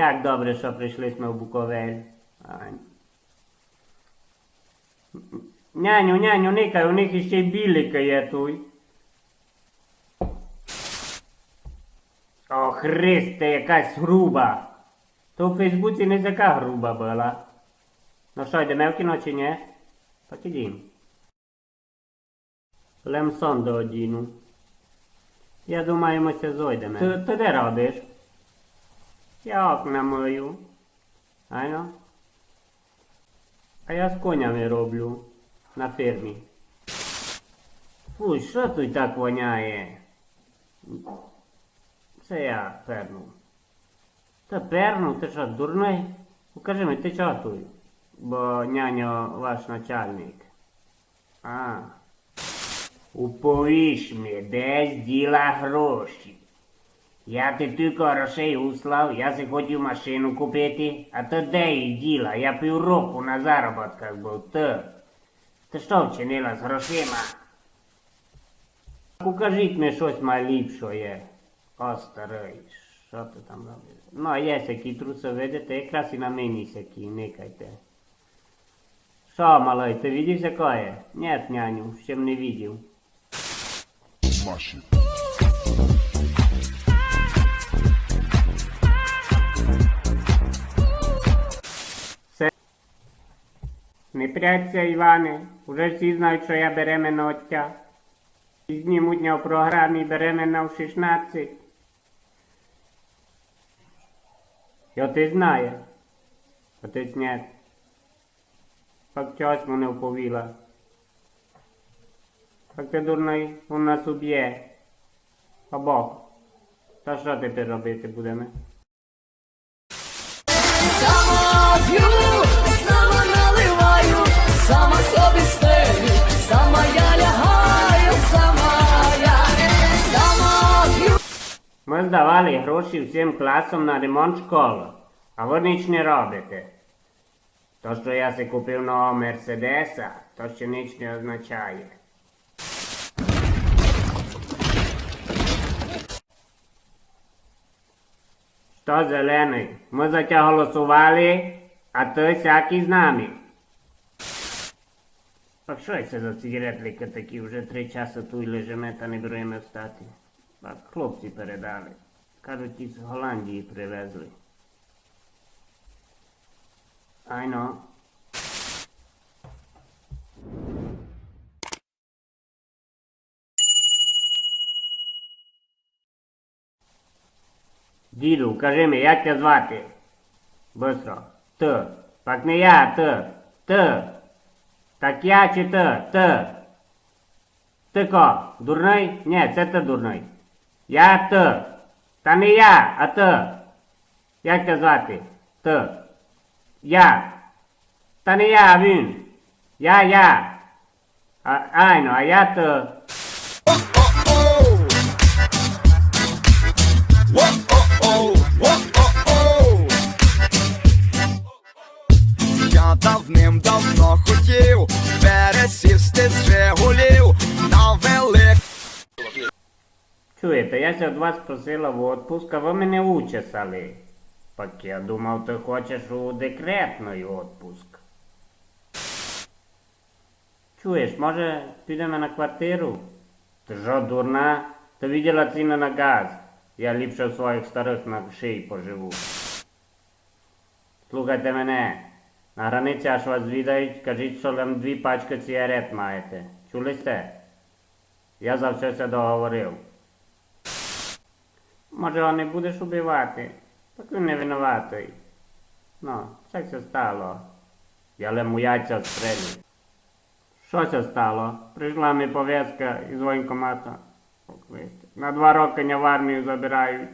Як добре, що прийшли ми в Буковель. Няню, няню, никай, у них іще й біліка є туй. О, Христе, якась груба. То в Фейсбуці не така груба була. Ну що, йдемо в кіно чи ні? Так ідім. Лемсон до одіну. Я думаю, ми це зойдемо. Ти де робиш? Я окна мию. Айно? А я з конями роблю. На фермі. Фуй, що тут так воняє? Це я пернув. Та пернув, ти що, дурний? Покажи мені, ти чого тут? Бо няньо ваш начальник. А. Уповіш мені, де діла гроші. Я ти тільки грошей услав, я си хотів машину купити, а то де їх діла? Я півроку на заробітках був, ти. Ти що вчинила з грошима? Покажіть мені щось маліпшое. О, старий, що ти там робиш? Ну, а є сякі труси, видите, якраз і на мені сякі, никайте. Що, малой, ти видів всякое? Нет, няню, ще не видів. Маши. Не пряться, Іване, уже всі знають, що я беременна отця. Знімуть в програмі беременна в 16. І отець знає. Отець нет. Так чогось мене вповіла. Так ти дурний, він нас уб'є. Обох. Та що тепер робити будемо? Ми здавали гроші всім класом на ремонт школи, а ви ніч не робите. То, що я си купив нового Мерседеса, то ще ніч не означає. Що зелений? Ми за тебе голосували, а ти всякий з нами. А за цигаретлики такі? Вже три часи тут лежимо та не беремо встати. Так хлопці передали. Кажуть, із Голландії привезли. Айно. Діду, кажи мені, як тебе звати? Быстро. Т. Так не я, Т. Т. Так я чи ти? Ти. Ти ко? Дурний? Ні, це ти дурний. Я ти. Та не я, а ти. Як тебе звати? Ти. Я. Та не я, а він. Я, Чуєте, я ся від вас просила в отпуск, а ви мене учесали. Так я думав, ти хочеш у декретний отпуск. Чуєш, може підемо на квартиру? Ти що, дурна? Ти виділа ціну на газ. Я ліпше у своїх старих на шиї поживу. Слухайте мене. На границі аж вас відають, кажіть, що там дві пачки цигарет маєте. Чули сте? Я за все це договорив. Може, не будеш убивати? Так він не винуватий. Ну, що це стало? Я лему муяця стрелю. Що це стало? Прийшла мені повістка із воєнкомата. На два роки не в армію забирають.